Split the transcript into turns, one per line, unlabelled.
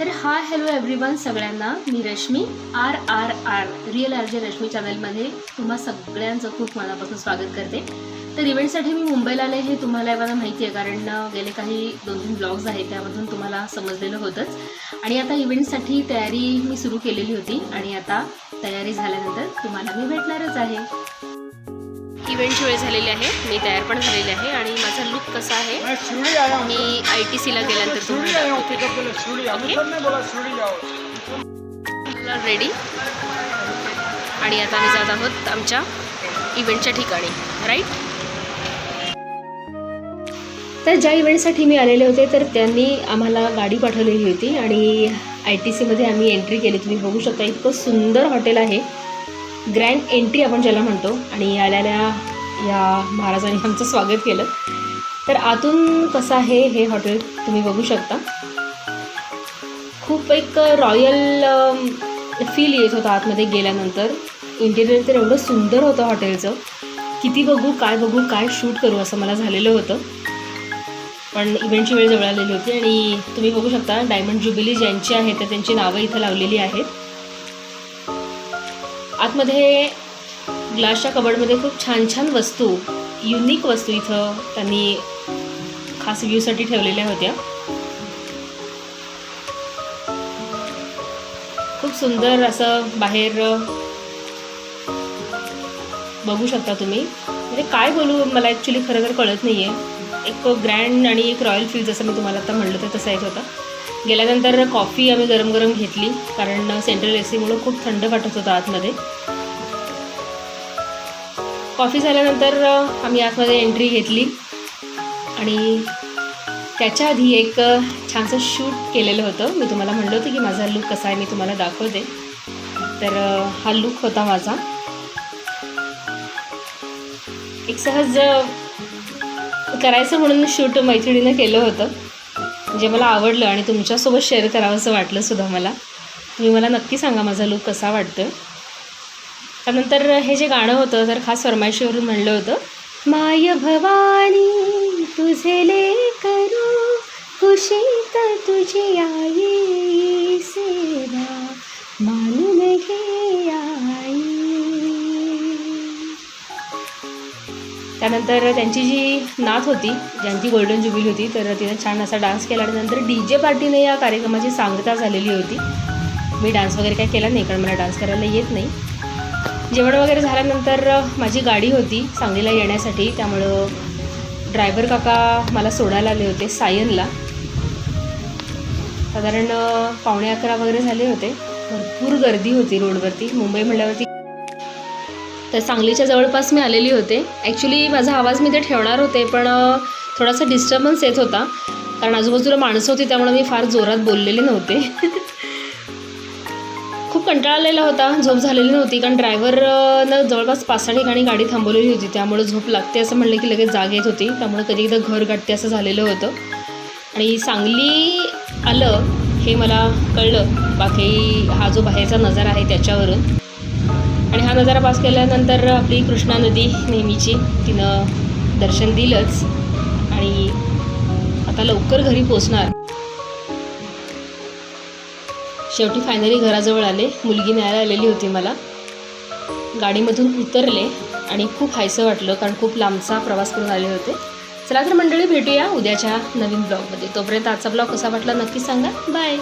तर हाय hello everyone सगळ्यांना. मी Rashmi R R R real R J Rashmi चॅनलमध्ये तुम्हा सगळ्यांचं खूप मनापासून स्वागत करते. तर इव्हेंटसाठी मी मुंबईला आले हे तुम्हाला एव्हाना माहिती आहे कारण गेले काही दोन तीन ब्लॉग्स आहेत त्यामधून तुम्हाला समजलेलं होतंच. आणि आता इव्हेंटसाठी तयारी मी सुरू केलेली होती आणि आता तयारी झाल्यानंतर तुम्हाला मी भेटणारच आहे. इव्हेंटची वेळ झालेली आहे. मी तयार पण झालेली आहे आणि माझा लुक कसा आहे
मैं आया हूँ
टी सीला गेल्यानंतर
हूँ
तुम्हाला रेडी आणि आता आम्ही जात आहोत आमच्या इव्हेंटच्या ठिकाणी राईट तर ज्या इव्हेंटसाठी मी आलेले होते तर त्यांनी आम्हाला गाडी पाठवलेली होती आणि आय टी सीमध्ये आम्ही एंट्री केली. तुम्ही बघू शकता इतकं सुंदर हॉटेल आहे. ग्रँड एंट्री आपण ज्याला म्हणतो आणि आलेल्या या महाराजांनी आमचं स्वागत केलं. तर आतून कसं आहे हे हॉटेल तुम्ही बघू शकता. खूप एक रॉयल फील येत होता आतमध्ये गेल्यानंतर. इंटिरियर तर एवढं सुंदर होतं हॉटेलचं. किती बघू काय बघू काय शूट करू असं मला झालेलं होतं. पण इव्हेंटची वेळ जवळ आलेली होती आणि तुम्ही बघू शकता डायमंड जुबिली ज्यांची आहेत तर त्यांची नावं इथं लावलेली आहेत. आतमध्ये ग्लासच्या कबडमध्ये खूप छान छान वस्तू युनिक वस्तू इथं त्यांनी खास व्ह्यूसाठी ठेवलेल्या होत्या. खूप सुंदर असं बाहेर बघू शकता तुम्ही. म्हणजे काय बोलू मला ॲक्च्युली खरं तर कळत नाही आहे एक ग्रँड आणि एक रॉयल फील जसं मी तुम्हाला आता म्हणलं तर तसं येत होता. गेल्यानंतर कॉफी आम्ही गरम गरम घेतली कारण सेंट्रल ए सीमुळं खूप थंड वाटत होतं आतमध्ये. कॉफी झाल्यानंतर आम्ही आतमध्ये एंट्री घेतली आणि त्याच्या आधी एक छानसं शूट केलेलं होतं. मी तुम्हाला म्हणलं होतं की माझा लुक कसा आहे मी तुम्हाला दाखवते. तर हा लुक होता माझा. एक सहज करायचं म्हणून शूट मैत्रिणीनं केलं होतं. जे मला आवडलं आणि तुमच्यासोबत शेअर करावंसं वाटलं सुद्धा मला. तुम्ही मला नक्की सांगा माझा लुक कसा वाटतो त्यानंतर हे जे गाणं होतं तर खास फरमाईशीवरून म्हणलं होतं माय भवानी तुझे ले करू खुशी तुझी आई त्यानंतर त्यांची जी नात होती ज्यांची गोल्डन जुबिली होती तर तिने छान असा डान्स केला आणि नंतर डी जे पार्टीने या कार्यक्रमाची सांगता झालेली होती. मी डान्स वगैरे काय केला नाही कारण मला डान्स करायला येत नाही. जेवण वगैरे झाल्यानंतर माझी गाडी होती सांगलीला येण्यासाठी. त्यामुळं ड्रायव्हर काका मला सोडायला आले होते सायनला. साधारण पावणे अकरा वगैरे झाले होते. भरपूर गर्दी होती रोडवरती. मुंबई म्हटल्यावरती तर सांगलीच्या जवळपास मी आलेली होते. ॲक्च्युली माझा आवाज मी ते ठेवणार होते पण थोडासा डिस्टर्बन्स येत होता. कारण आजूबाजूला माणसं होती त्यामुळे मी फार जोरात बोललेले नव्हते. खूप कंटाळलेला होता झोप झालेली नव्हती. कारण ड्रायव्हरनं जवळपास पाच सहा ठिकाणी गाडी थांबवलेली होती. त्यामुळे झोप लागते असं म्हणलं की लगेच जाग येत होती. त्यामुळे कधी एकदा घर गाठते असं झालेलं होतं. आणि सांगली आलं हे मला कळलं. बाकी हा जो बाहेरचा नजारा आहे त्याच्यावरून. आणि हा नजारा पास केल्यानंतर आपली कृष्णा नदी नेहमीची तिनं दर्शन दिलंच. आणि आता लवकर घरी पोचणार. शेवटी फायनली घराजवळ आले. मुलगी न्यायला आलेली होती मला. गाडीमधून उतरले आणि खूप हायसं वाटलं कारण खूप लांबचा प्रवास करून आले होते. चला तर मंडळी भेटूया उद्याच्या नवीन ब्लॉगमध्ये. तोपर्यंत आजचा ब्लॉग कसा वाटला नक्की सांगा. बाय